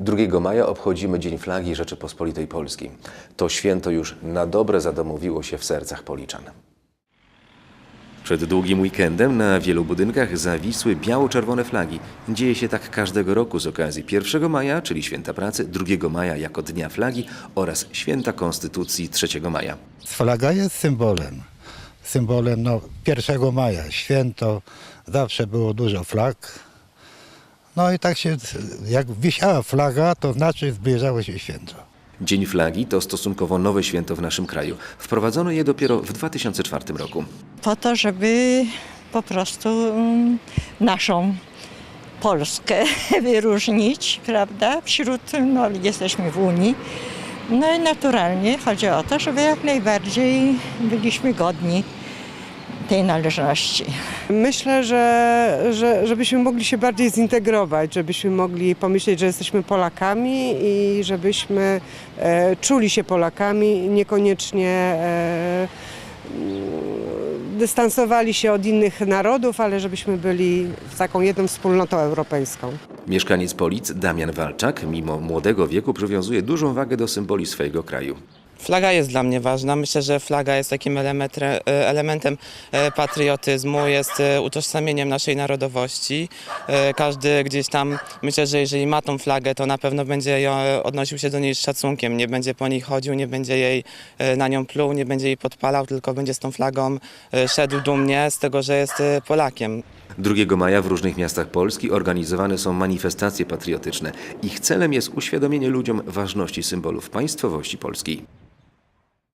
2 maja obchodzimy Dzień Flagi Rzeczypospolitej Polskiej. To święto już na dobre zadomowiło się w sercach Policzan. Przed długim weekendem na wielu budynkach zawisły biało-czerwone flagi. Dzieje się tak każdego roku z okazji 1 maja, czyli Święta Pracy, 2 maja jako Dnia Flagi oraz Święta Konstytucji 3 maja. Flaga jest symbolem. Symbolem no, 1 maja, święto, zawsze było dużo flag. No i tak się, jak wisiała flaga, to znaczy zbliżało się święto. Dzień Flagi to stosunkowo nowe święto w naszym kraju. Wprowadzono je dopiero w 2004 roku. po to, żeby po prostu mm, naszą Polskę wyróżnić, prawda? Wśród, no jesteśmy w Unii. No i naturalnie chodzi o to, żeby jak najbardziej byliśmy godni tej należności. Myślę, że, że żebyśmy mogli się bardziej zintegrować, żebyśmy mogli pomyśleć, że jesteśmy Polakami i żebyśmy e, czuli się Polakami, niekoniecznie e, dystansowali się od innych narodów, ale żebyśmy byli taką jedną wspólnotą europejską. Mieszkaniec Polic Damian Walczak, mimo młodego wieku, przywiązuje dużą wagę do symboli swojego kraju. Flaga jest dla mnie ważna. Myślę, że flaga jest takim elementem, elementem e, patriotyzmu, jest e, utożsamieniem naszej narodowości. E, Każdy gdzieś tam, myślę, że jeżeli ma tą flagę, to na pewno będzie odnosił się do niej z szacunkiem. Nie będzie po niej chodził, nie będzie jej e, na nią pluł, nie będzie jej podpalał, tylko będzie z tą flagą e, szedł dumnie z tego, że jest e, Polakiem. 2 maja w różnych miastach Polski organizowane są manifestacje patriotyczne. Ich celem jest uświadomienie ludziom ważności symbolów państwowości polskiej.